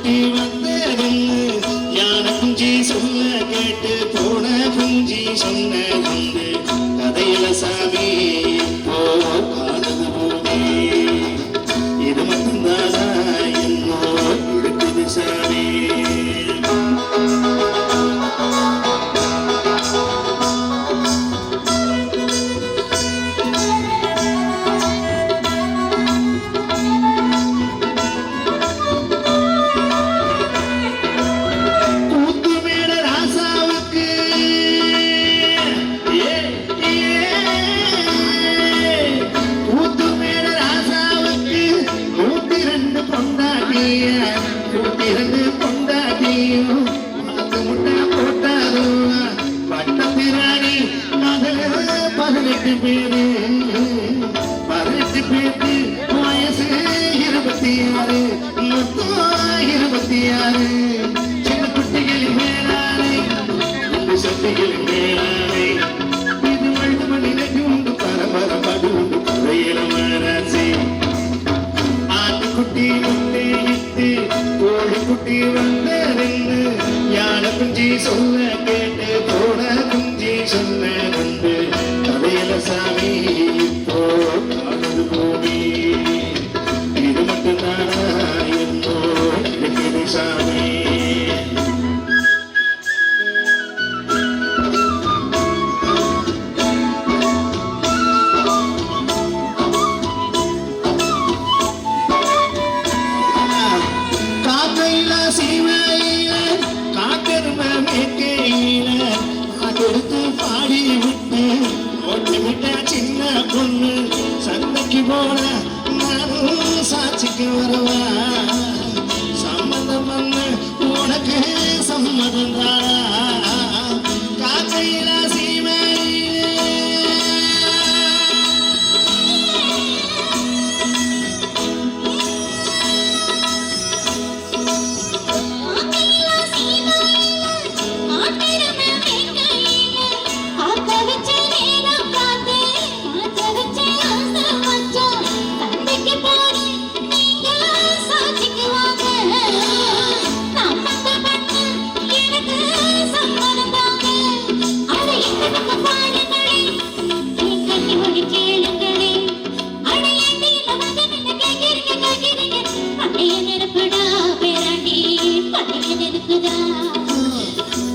Even. பதினெட்டு பேரு பதினெட்டு பேருக்கு வயசு இருபத்தி ஆறு மொத்தம் இருபத்தி ஆறு சின்ன குட்டிகளின் மேலாளை சட்டிகளின் மேலாளை இது மழை மணிக்கு உண்டு பரபர படு உண்டு குறையில மராசி ஆட்டுக்குட்டி வந்து இட்டு கோழிக்குட்டி வந்து சொன்ன கேட்டு போன குஞ்சி சொன்ன குண்டு சாமி ஓடி விட்டு ஓட்டி விட்டா சின்ன பொண்ணு சந்தைக்கு போன நானும் சாட்சிக்கு வருவா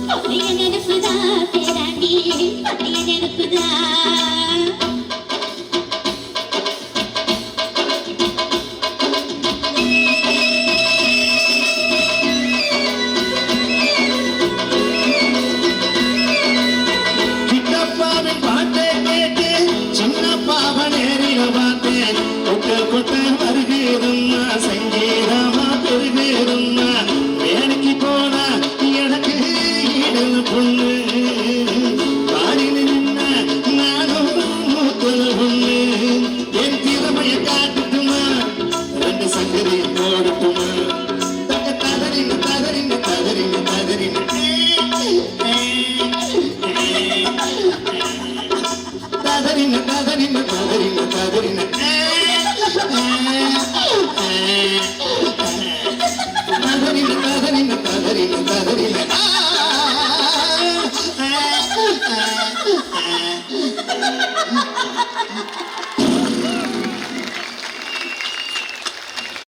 పట్టియ నెనపుదా పేరాడి పట్టియ నెనపుదా